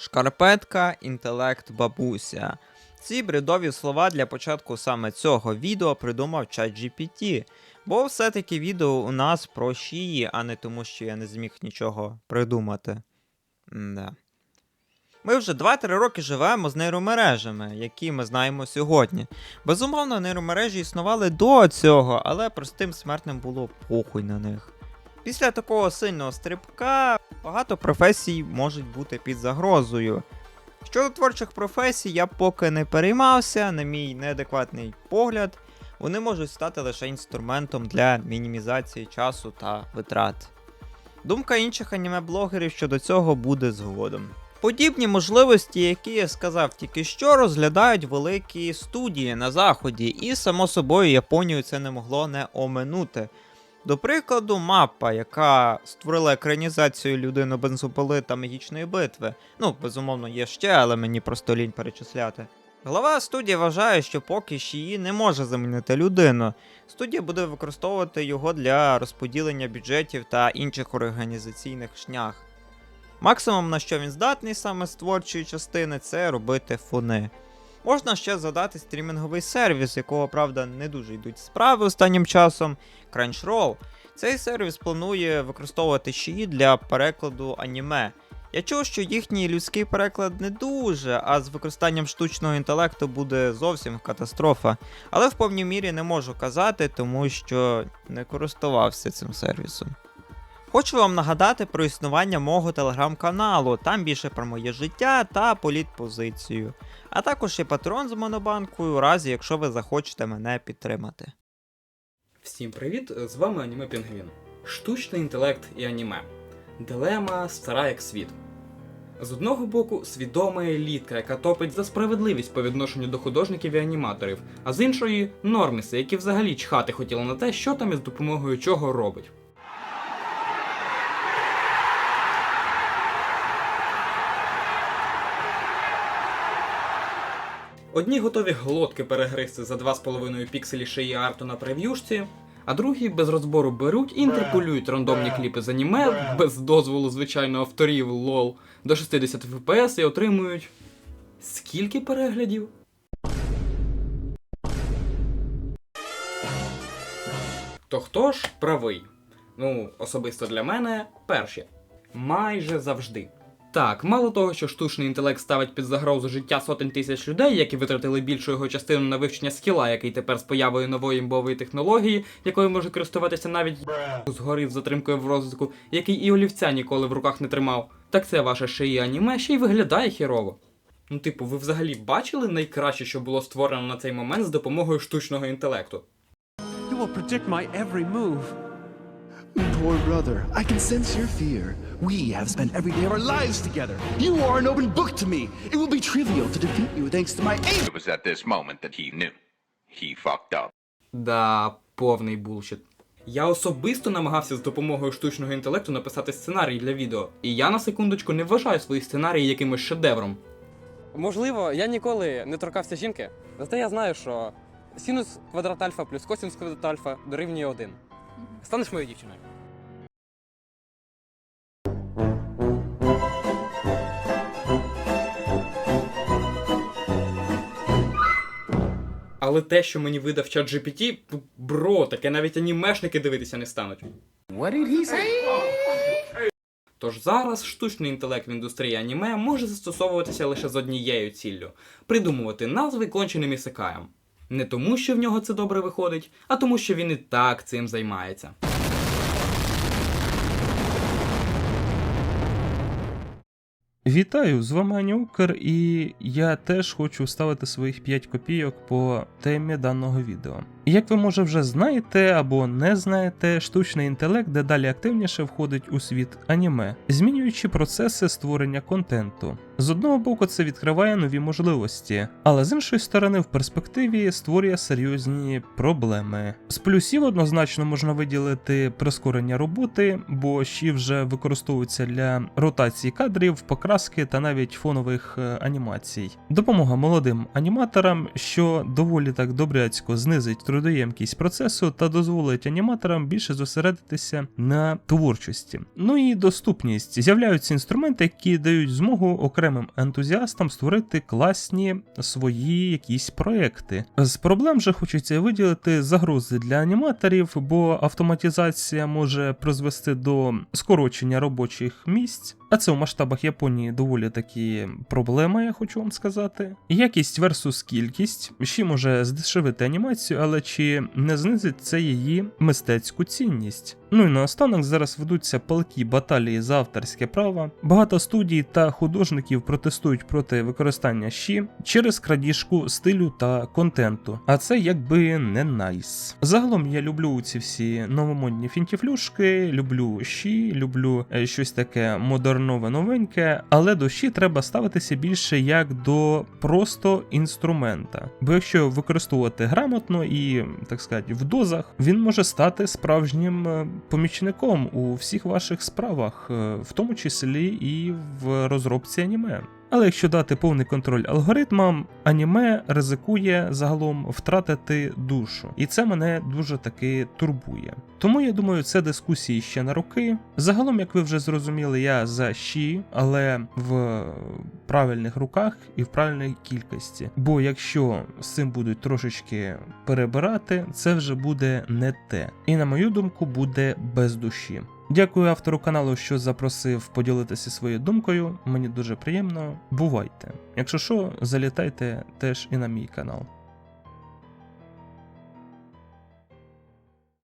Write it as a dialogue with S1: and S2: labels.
S1: Шкарпетка, інтелект, бабуся. Ці бредові слова для початку саме цього відео придумав ChatGPT, бо все-таки відео у нас про шиї, а не тому, що я не зміг нічого придумати. Да. Ми вже 2-3 роки живемо з нейромережами, які ми знаємо сьогодні. Безумовно, нейромережі існували до цього, але простим смертним було похуй на них. Після такого сильного стрибка багато професій можуть бути під загрозою. Щодо творчих професій, я поки не переймався, на мій неадекватний погляд, вони можуть стати лише інструментом для мінімізації часу та витрат. Думка інших аніме-блогерів щодо цього буде згодом. Подібні можливості, які я сказав тільки що, розглядають великі студії на заході, і само собою Японію це не могло не оминути. До прикладу, мапа, яка створила екранізацію людину бензопили магічної битви. Ну, безумовно, є ще, але мені просто лінь перечисляти. Глава студії вважає, що поки Шії не може замінити людину. Студія буде використовувати його для розподілення бюджетів та інших організаційних шнях. Максимум, на що він здатний саме з творчої частини, це робити фони. Можна ще задати стрімінговий сервіс, якого, правда, не дуже йдуть справи останнім часом. Crunchyroll. Цей сервіс планує використовувати шиї для перекладу аніме. Я чув, що їхній людський переклад не дуже, а з використанням штучного інтелекту буде зовсім катастрофа. Але в повній мірі не можу казати, тому що не користувався цим сервісом. Хочу вам нагадати про існування мого телеграм-каналу, там більше про моє життя та політпозицію. А також є патрон з монобанкою, у разі якщо ви захочете мене підтримати.
S2: Всім привіт! З вами Аніме Пінгвін. Штучний інтелект і аніме. Дилема стара як світ. З одного боку, свідома елітка, яка топить за справедливість по відношенню до художників і аніматорів, а з іншої норміси, які взагалі чхати хотіли на те, що там і з допомогою чого робить. Одні готові глотки перегризти за 2,5 пікселі шиї арту на прев'юшці, а другі без розбору беруть і інтерполюють рандомні кліпи з аніме без дозволу, звичайно, авторів лол до 60 FPS і отримують. Скільки переглядів? То хто ж правий? Ну, особисто для мене перші. Майже завжди. Так, мало того, що штучний інтелект ставить під загрозу життя сотень тисяч людей, які витратили більшу його частину на вивчення скіла, який тепер з появою нової імбової технології, якою може користуватися навіть згори з затримкою в розвитку, який і олівця ніколи в руках не тримав. Так це ваше шиї аніме ще й виглядає хірово. Ну, типу, ви взагалі бачили найкраще, що було створено на цей момент з допомогою штучного інтелекту?
S3: You will predict my every move.
S4: Poor brother, I can sense your fear. We have spent every day of our lives together. You are an open book to me. It will be trivial to defeat you thanks to my aim.
S5: It was at this moment that he knew. He fucked up.
S2: Да, повний булшіт. Я особисто намагався з допомогою штучного інтелекту написати сценарій для відео, і я на секундочку не вважаю свої сценарії якимось шедевром.
S6: Можливо, я ніколи не торкався жінки, зате я знаю, що синус квадрат альфа плюс косинус квадрат альфа дорівнює 1. Станеш моєю дівчиною.
S2: Але те, що мені видав чат GPT, бро, таке навіть анімешники дивитися не стануть.
S4: What did he say?
S2: Тож зараз штучний інтелект в індустрії аніме може застосовуватися лише з однією ціллю придумувати назви конченим ісикаєм. Не тому, що в нього це добре виходить, а тому, що він і так цим займається.
S7: Вітаю, з вами Анюкер, і я теж хочу ставити своїх 5 копійок по темі даного відео. Як ви може вже знаєте або не знаєте, штучний інтелект дедалі активніше входить у світ аніме, змінюючи процеси створення контенту. З одного боку, це відкриває нові можливості, але з іншої сторони, в перспективі створює серйозні проблеми. З плюсів однозначно можна виділити прискорення роботи, бо ще вже використовуються для ротації кадрів, покраски та навіть фонових е, анімацій. Допомога молодим аніматорам, що доволі так добряцько знизить трудоємкість процесу та дозволить аніматорам більше зосередитися на творчості. Ну і доступність. З'являються інструменти, які дають змогу окремим окремим ентузіастам створити класні свої якісь проекти. З проблем же хочеться виділити загрози для аніматорів, бо автоматизація може призвести до скорочення робочих місць. А це у масштабах Японії доволі таки проблема, я хочу вам сказати. Якість versus кількість, ще може здешевити анімацію, але чи не знизить це її мистецьку цінність? Ну і наостанок зараз ведуться палкі баталії за авторське право. Багато студій та художників протестують проти використання щі через крадіжку стилю та контенту. А це якби не найс. Загалом я люблю ці всі новомодні фінтіфлюшки, люблю щі, люблю е, щось таке модернове новеньке, але дощі треба ставитися більше як до просто інструмента. Бо якщо використовувати грамотно і, так сказати, в дозах, він може стати справжнім е, помічником у всіх ваших справах, е, в тому числі і в розробці аніме. Але якщо дати повний контроль алгоритмам, аніме ризикує загалом втратити душу, і це мене дуже таки турбує. Тому я думаю, це дискусії ще на роки. Загалом, як ви вже зрозуміли, я за щі, але в правильних руках і в правильній кількості. Бо якщо з цим будуть трошечки перебирати, це вже буде не те. І на мою думку, буде без душі. Дякую автору каналу, що запросив поділитися своєю думкою. Мені дуже приємно. Бувайте. Якщо що, залітайте теж і на мій канал.